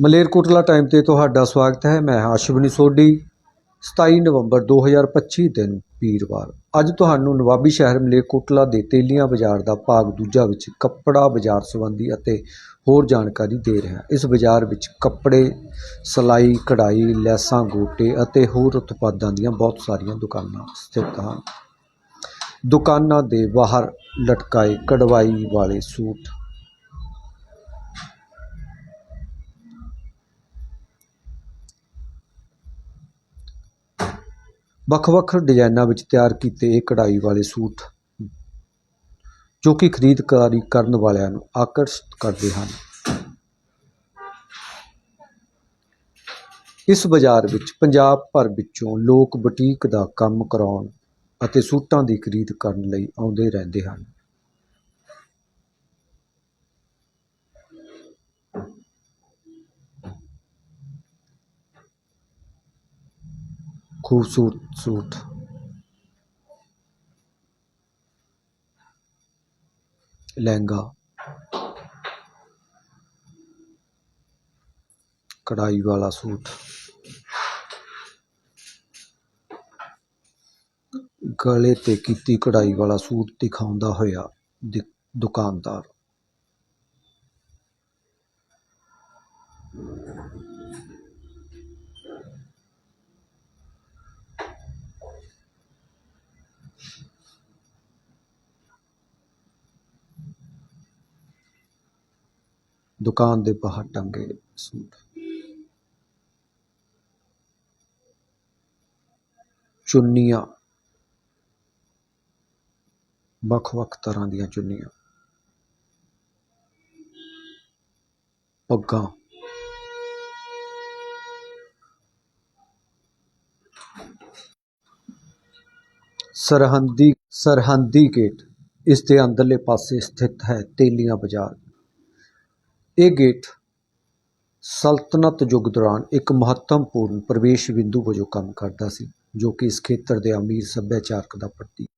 Malerkotla time ਤੇ ਤੁਹਾਡਾ ਸਵਾਗਤ ਹੈ। ਮੈਂ ਹਾਂ ਅਸ਼ਵਨੀ ਸੋਢੀ। 27 ਨਵੰਬਰ 2025 ਦਿਨ ਵੀਰਵਾਰ ਅੱਜ ਤੁਹਾਨੂੰ ਨਵਾਬੀ ਸ਼ਹਿਰ ਮਲੇਰਕੋਟਲਾ ਦੇ ਤੇਲੀਆਂ ਬਾਜ਼ਾਰ ਦਾ ਭਾਗ ਦੂਜਾ ਵਿੱਚ ਕੱਪੜਾ ਬਾਜ਼ਾਰ ਸੰਬੰਧੀ ਅਤੇ ਹੋਰ ਜਾਣਕਾਰੀ ਦੇ ਰਿਹਾ ਇਸ ਬਾਜ਼ਾਰ ਵਿੱਚ ਕੱਪੜੇ, ਸਿਲਾਈ, ਕਢਾਈ, ਲੈਸਾਂ, ਗੋਟੇ ਅਤੇ ਹੋਰ ਉਤਪਾਦਾਂ ਦੀਆਂ ਬਹੁਤ ਸਾਰੀਆਂ ਦੁਕਾਨਾਂ ਸਥਿਤ ਹਨ। ਦੁਕਾਨਾਂ ਦੇ ਬਾਹਰ ਲਟਕਾਏ ਕਢਵਾਈ ਵਾਲੇ ਸੂਟ ਵੱਖ-ਵੱਖ ਡਿਜ਼ਾਈਨਾਂ ਵਿੱਚ ਤਿਆਰ ਕੀਤੇ ਇਹ ਕਢਾਈ ਵਾਲੇ ਸੂਟ ਜੋ ਕਿ ਖਰੀਦਕਾਰੀ ਕਰਨ ਵਾਲਿਆਂ ਨੂੰ ਆਕਰਸ਼ਿਤ ਕਰਦੇ ਹਨ। ਇਸ ਬਾਜ਼ਾਰ ਵਿੱਚ ਪੰਜਾਬ ਭਰ ਵਿੱਚੋਂ ਲੋਕ ਬੁਟੀਕ ਦਾ ਕੰਮ ਕਰਾਉਣ ਅਤੇ ਸੂਟਾਂ ਦੀ ਖਰੀਦ ਕਰਨ ਲਈ ਆਉਂਦੇ ਰਹਿੰਦੇ ਹਨ। ਖੂਬਸੂਰਤ ਸੂਟ ਲਹਿੰਗਾ। ਕਢਾਈ ਵਾਲਾ ਸੂਟ। ਗਲੇ ਤੇ ਕੀਤੀ ਕਢਾਈ ਵਾਲਾ ਸੂਟ ਦਿਖਾਉਂਦਾ ਹੋਇਆ ਦੁਕਾਨਦਾਰ। ਦੁਕਾਨ ਦੇ ਬਾਹਰ ਟੰਗੇ ਸੂਟ। ਚੁੰਨੀਆਂ। ਵੱਖ-ਵੱਖ ਤਰ੍ਹਾਂ ਦੀਆਂ ਚੁੰਨੀਆਂ। ਪੱਗਾਂ। ਸਰਹੰਦੀ ਸਰਹੰਦੀ ਗੇਟ। ਇਸ ਦੇ ਅੰਦਰਲੇ ਪਾਸੇ ਸਥਿਤ ਹੈ ਤੇਲੀਆਂ ਬਾਜ਼ਾਰ। ਇਹ ਗੇਟ ਸਲਤਨਤ ਯੁੱਗ ਦੌਰਾਨ ਇੱਕ ਮਹੱਤਵਪੂਰਨ ਪ੍ਰਵੇਸ਼ ਬਿੰਦੂ ਵਜੋਂ ਕੰਮ ਕਰਦਾ ਸੀ, ਜੋ ਕਿ ਇਸ ਖੇਤਰ ਦੇ ਅਮੀਰ ਸੱਭਿਆਚਾਰਕ ਦਾ ਪ੍ਰਤੀਕ